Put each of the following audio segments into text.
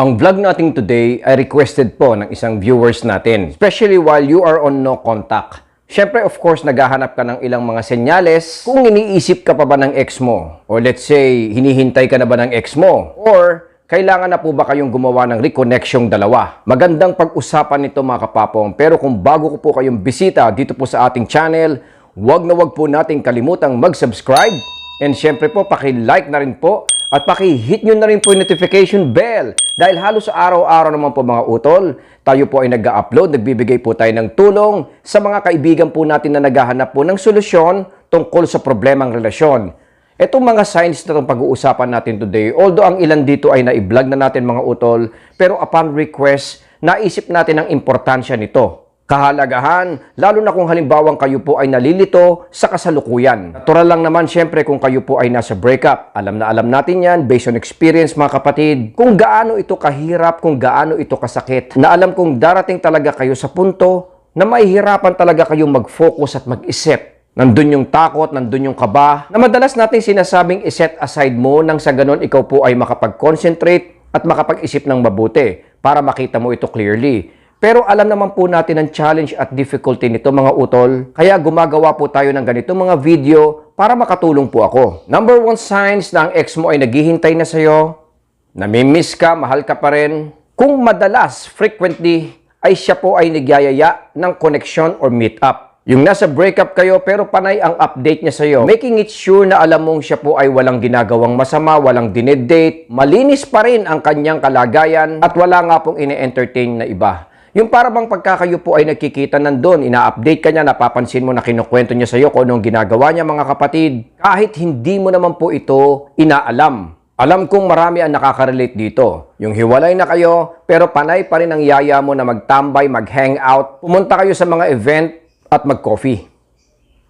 Ang vlog natin today ay requested po ng isang viewers natin, especially while you are on no contact. Siyempre, of course, naghahanap ka ng ilang mga senyales kung iniisip ka pa ba ng ex mo. Or let's say, hinihintay ka na ba ng ex mo. Or, kailangan na po ba kayong gumawa ng reconnection dalawa? Magandang pag-usapan nito mga kapapong. Pero kung bago ko po kayong bisita dito po sa ating channel, huwag na huwag po nating kalimutang mag-subscribe. And syempre po, paki-like na rin po at paki-hit nyo na rin po yung notification bell. Dahil halos araw-araw naman po mga utol, tayo po ay nag-upload, nagbibigay po tayo ng tulong sa mga kaibigan po natin na naghahanap po ng solusyon tungkol sa problemang relasyon. Itong mga signs na itong pag-uusapan natin today, although ang ilan dito ay na-vlog na natin mga utol, pero upon request, naisip natin ang importansya nito. Kahalagahan, lalo na kung halimbawang kayo po ay nalilito sa kasalukuyan. Natural lang naman syempre kung kayo po ay nasa breakup. Alam na alam natin yan, based on experience mga kapatid, kung gaano ito kahirap, kung gaano ito kasakit. Na alam kong darating talaga kayo sa punto na mahihirapan talaga kayong mag-focus at mag-isip Nandun yung takot, nandun yung kaba, na madalas natin sinasabing iset aside mo nang sa ganon ikaw po ay makapag-concentrate at makapag-isip ng mabuti para makita mo ito clearly. Pero alam naman po natin ang challenge at difficulty nito mga utol, kaya gumagawa po tayo ng ganito mga video para makatulong po ako. Number one signs na ang ex mo ay naghihintay na sa'yo, namimiss ka, mahal ka pa rin. Kung madalas, frequently, ay siya po ay nagyayaya ng connection or meet up. Yung nasa breakup kayo pero panay ang update niya sa'yo, making it sure na alam mong siya po ay walang ginagawang masama, walang dinedate, malinis pa rin ang kanyang kalagayan at wala nga pong ine-entertain na iba. Yung para bang pagkakayo po ay nagkikita nandun, ina-update ka niya, napapansin mo na kinukwento niya sa'yo kung anong ginagawa niya mga kapatid, kahit hindi mo naman po ito inaalam. Alam kong marami ang nakaka-relate dito. Yung hiwalay na kayo, pero panay pa rin ang yaya mo na magtambay, mag-hangout, pumunta kayo sa mga event at mag-coffee.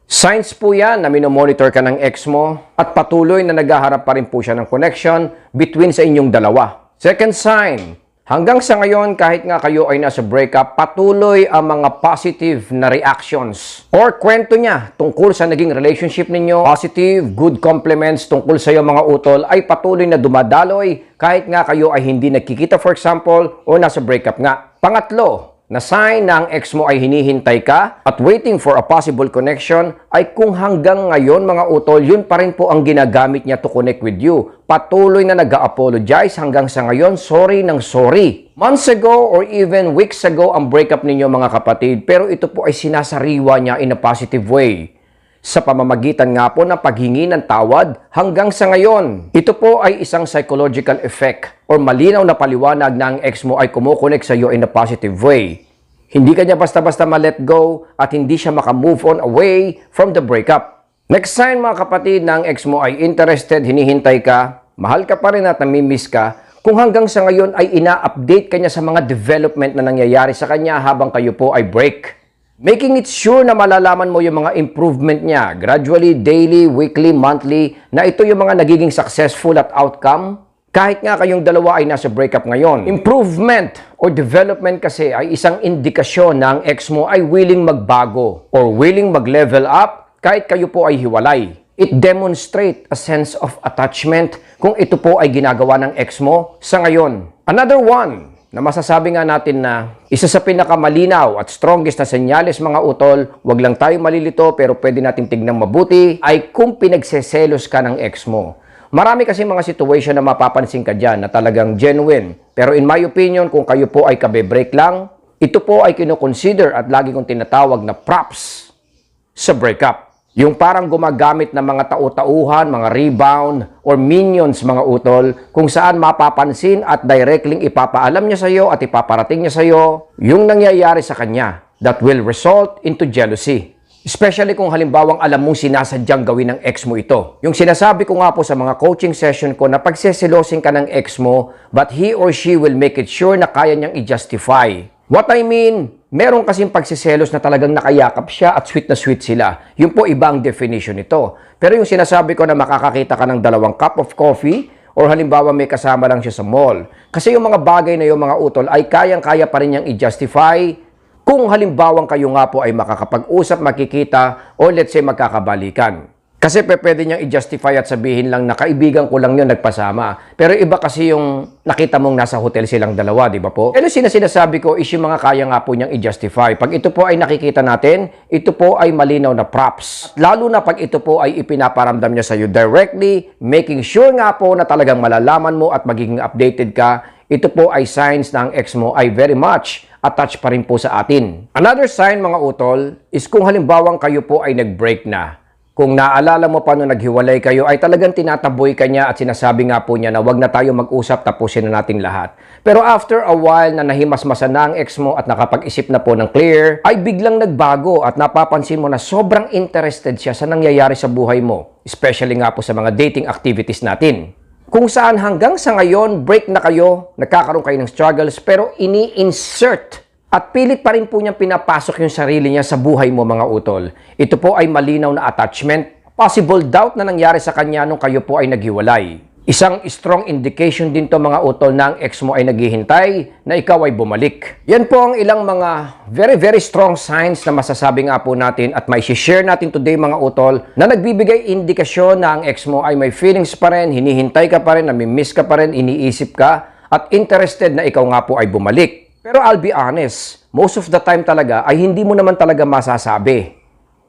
Signs po yan na minomonitor ka ng ex mo at patuloy na naghaharap pa rin po siya ng connection between sa inyong dalawa. Second sign, hanggang sa ngayon kahit nga kayo ay nasa breakup, patuloy ang mga positive na reactions or kwento niya tungkol sa naging relationship ninyo. Positive, good compliments tungkol sa iyo mga utol ay patuloy na dumadaloy kahit nga kayo ay hindi nagkikita for example o nasa breakup nga. Pangatlo, na sign na ex mo ay hinihintay ka at waiting for a possible connection ay kung hanggang ngayon mga utol, yun pa rin po ang ginagamit niya to connect with you. Patuloy na nag-apologize hanggang sa ngayon, sorry ng sorry. Months ago or even weeks ago ang breakup ninyo mga kapatid, pero ito po ay sinasariwa niya in a positive way sa pamamagitan nga po ng paghingi ng tawad hanggang sa ngayon. Ito po ay isang psychological effect or malinaw na paliwanag na ang ex mo ay kumukonek sa iyo in a positive way. Hindi kanya basta-basta ma-let go at hindi siya makamove on away from the breakup. Next sign mga kapatid na ang ex mo ay interested, hinihintay ka, mahal ka pa rin at namimiss ka, kung hanggang sa ngayon ay ina-update kanya sa mga development na nangyayari sa kanya habang kayo po ay break. Making it sure na malalaman mo yung mga improvement niya, gradually, daily, weekly, monthly, na ito yung mga nagiging successful at outcome. Kahit nga kayong dalawa ay nasa breakup ngayon. Improvement or development kasi ay isang indikasyon na ang ex mo ay willing magbago or willing mag-level up kahit kayo po ay hiwalay. It demonstrate a sense of attachment kung ito po ay ginagawa ng ex mo sa ngayon. Another one, na masasabi nga natin na isa sa pinakamalinaw at strongest na senyales mga utol, wag lang tayo malilito pero pwede nating tignan mabuti, ay kung pinagseselos ka ng ex mo. Marami kasi mga situation na mapapansin ka dyan na talagang genuine. Pero in my opinion, kung kayo po ay kabe-break lang, ito po ay kinoconsider at lagi kong tinatawag na props sa breakup. Yung parang gumagamit ng mga tau-tauhan, mga rebound, or minions mga utol, kung saan mapapansin at directly ipapaalam niya sa iyo at ipaparating niya sa iyo yung nangyayari sa kanya that will result into jealousy. Especially kung halimbawang alam mong sinasadyang gawin ng ex mo ito. Yung sinasabi ko nga po sa mga coaching session ko na pagseselosin ka ng ex mo, but he or she will make it sure na kaya niyang i-justify. What I mean, meron kasing pagsiselos na talagang nakayakap siya at sweet na sweet sila. Yun po ibang definition nito. Pero yung sinasabi ko na makakakita ka ng dalawang cup of coffee or halimbawa may kasama lang siya sa mall. Kasi yung mga bagay na yung mga utol ay kayang-kaya pa rin niyang i-justify kung halimbawang kayo nga po ay makakapag-usap, makikita, or let's say magkakabalikan. Kasi pe, pwede niyang i-justify at sabihin lang na kaibigan ko lang yun nagpasama. Pero iba kasi yung nakita mong nasa hotel silang dalawa, di ba po? Ano sina sinasabi ko is yung mga kaya nga po niyang i-justify. Pag ito po ay nakikita natin, ito po ay malinaw na props. At lalo na pag ito po ay ipinaparamdam niya sa iyo directly, making sure nga po na talagang malalaman mo at magiging updated ka, ito po ay signs ang ex mo ay very much attached pa rin po sa atin. Another sign mga utol is kung halimbawang kayo po ay nag-break na. Kung naalala mo pa nung naghiwalay kayo, ay talagang tinataboy ka niya at sinasabi nga po niya na wag na tayo mag-usap, tapusin na natin lahat. Pero after a while na nahimasmasan na ang ex mo at nakapag-isip na po ng clear, ay biglang nagbago at napapansin mo na sobrang interested siya sa nangyayari sa buhay mo. Especially nga po sa mga dating activities natin. Kung saan hanggang sa ngayon, break na kayo, nagkakaroon kayo ng struggles, pero ini-insert at pilit pa rin po niyang pinapasok yung sarili niya sa buhay mo mga utol. Ito po ay malinaw na attachment, possible doubt na nangyari sa kanya nung kayo po ay naghiwalay. Isang strong indication din to mga utol na ang ex mo ay naghihintay na ikaw ay bumalik. Yan po ang ilang mga very very strong signs na masasabi nga po natin at may share natin today mga utol na nagbibigay indikasyon na ang ex mo ay may feelings pa rin, hinihintay ka pa rin, namimiss ka pa rin, iniisip ka at interested na ikaw nga po ay bumalik. Pero I'll be honest, most of the time talaga ay hindi mo naman talaga masasabi.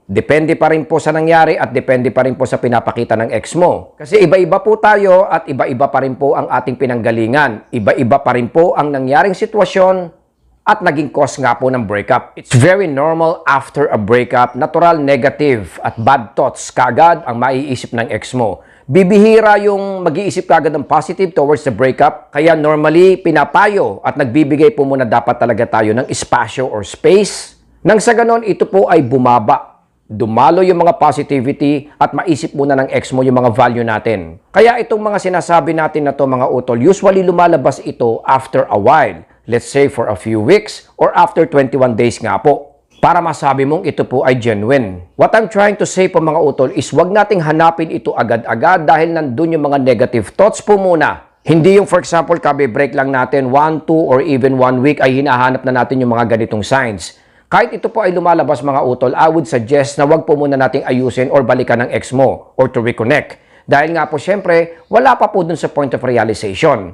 Depende pa rin po sa nangyari at depende pa rin po sa pinapakita ng ex mo. Kasi iba-iba po tayo at iba-iba pa rin po ang ating pinanggalingan. Iba-iba pa rin po ang nangyaring sitwasyon at naging cause nga po ng breakup. It's very normal after a breakup, natural negative at bad thoughts kagad ang maiisip ng ex mo. Bibihira yung mag-iisip kagad ng positive towards the breakup. Kaya normally, pinapayo at nagbibigay po muna dapat talaga tayo ng espasyo or space. Nang sa ganon, ito po ay bumaba. Dumalo yung mga positivity at maisip muna ng ex mo yung mga value natin. Kaya itong mga sinasabi natin na to mga utol, usually lumalabas ito after a while. Let's say for a few weeks or after 21 days nga po para masabi mong ito po ay genuine. What I'm trying to say po mga utol is wag nating hanapin ito agad-agad dahil nandun yung mga negative thoughts po muna. Hindi yung for example, kabe break lang natin 1, 2 or even 1 week ay hinahanap na natin yung mga ganitong signs. Kahit ito po ay lumalabas mga utol, I would suggest na wag po muna nating ayusin or balikan ng ex mo or to reconnect. Dahil nga po syempre, wala pa po dun sa point of realization.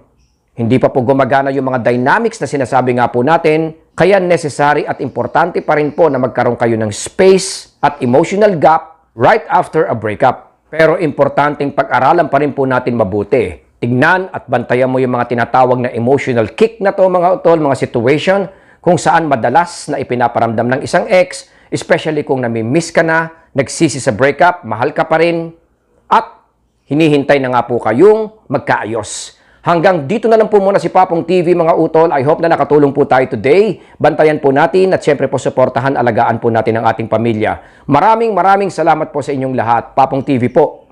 Hindi pa po gumagana yung mga dynamics na sinasabi nga po natin, kaya necessary at importante pa rin po na magkaroon kayo ng space at emotional gap right after a breakup. Pero importanteng pag-aralan pa rin po natin mabuti. Tignan at bantayan mo yung mga tinatawag na emotional kick na to mga utol, mga situation kung saan madalas na ipinaparamdam ng isang ex, especially kung nami-miss ka na, nagsisi sa breakup, mahal ka pa rin, at hinihintay na nga po kayong magkaayos. Hanggang dito na lang po muna si Papong TV mga utol. I hope na nakatulong po tayo today. Bantayan po natin at syempre po suportahan, alagaan po natin ang ating pamilya. Maraming maraming salamat po sa inyong lahat. Papong TV po.